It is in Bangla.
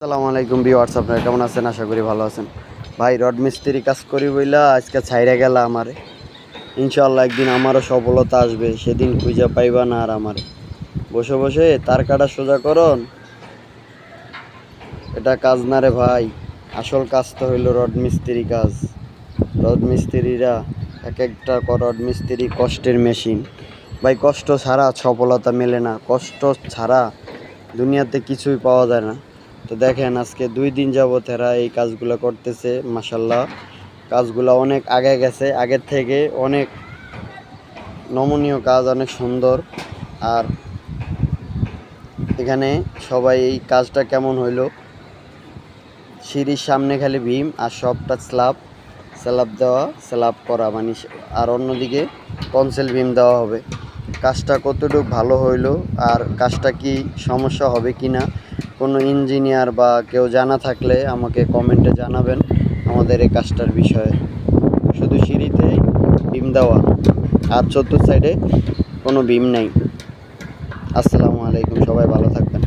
আসসালামু আলাইকুম ভিউয়ার্স, আপনারা কেমন আছেন? আশা করি ভালো আছেন। ভাই, রড মিস্ত্রি কাজ করি বইলা আজকে ছাইরা গেল আমারে। ইনশাল্লাহ একদিন আমারও সফলতা আসবে, সেদিন খুঁজে পাইবা না আর আমারে। বসে বসে তার কাটা সোজা করন। এটা কাজ না রে ভাই, আসল কাজ তো হইল রড মিস্ত্রি কাজ। রড মিস্ত্রিরা এক একটা রড মিস্ত্রি কষ্টের মেশিন। ভাই, কষ্ট ছাড়া সফলতা মেলে না। কষ্ট ছাড়া দুনিয়াতে কিছুই পাওয়া যায় না। তো দেখেন আজকে দুই দিন যাবত এরা এই কাজগুলো করতেছে মাসাল্লাহ কাজগুলো অনেক আগে গেছে আগের থেকে অনেক নমনীয় কাজ, অনেক সুন্দর। আর এখানে সবাই এই কাজটা কেমন হইল? সিঁড়ির সামনে খালি ভীম আর সবটা স্ল্যাব স্ল্যাব দেওয়া স্ল্যাব করা মানে আর অন্যদিকে পনসেল ভীম দেওয়া হবে। কাজটা কতটুকু ভালো হইল আর কাজটা কি সমস্যা হবে কি না কোনো ইঞ্জিনিয়ার বা কেউ জানা থাকলে আমাকে কমেন্টে জানাবেন আমাদের এই কাজটার বিষয়ে। শুধু সিঁড়িতে ভীম দেওয়া, আর চতুর্থ সাইডে কোনো ভীম নেই। আসসালামু আলাইকুম, সবাই ভালো থাকবেন।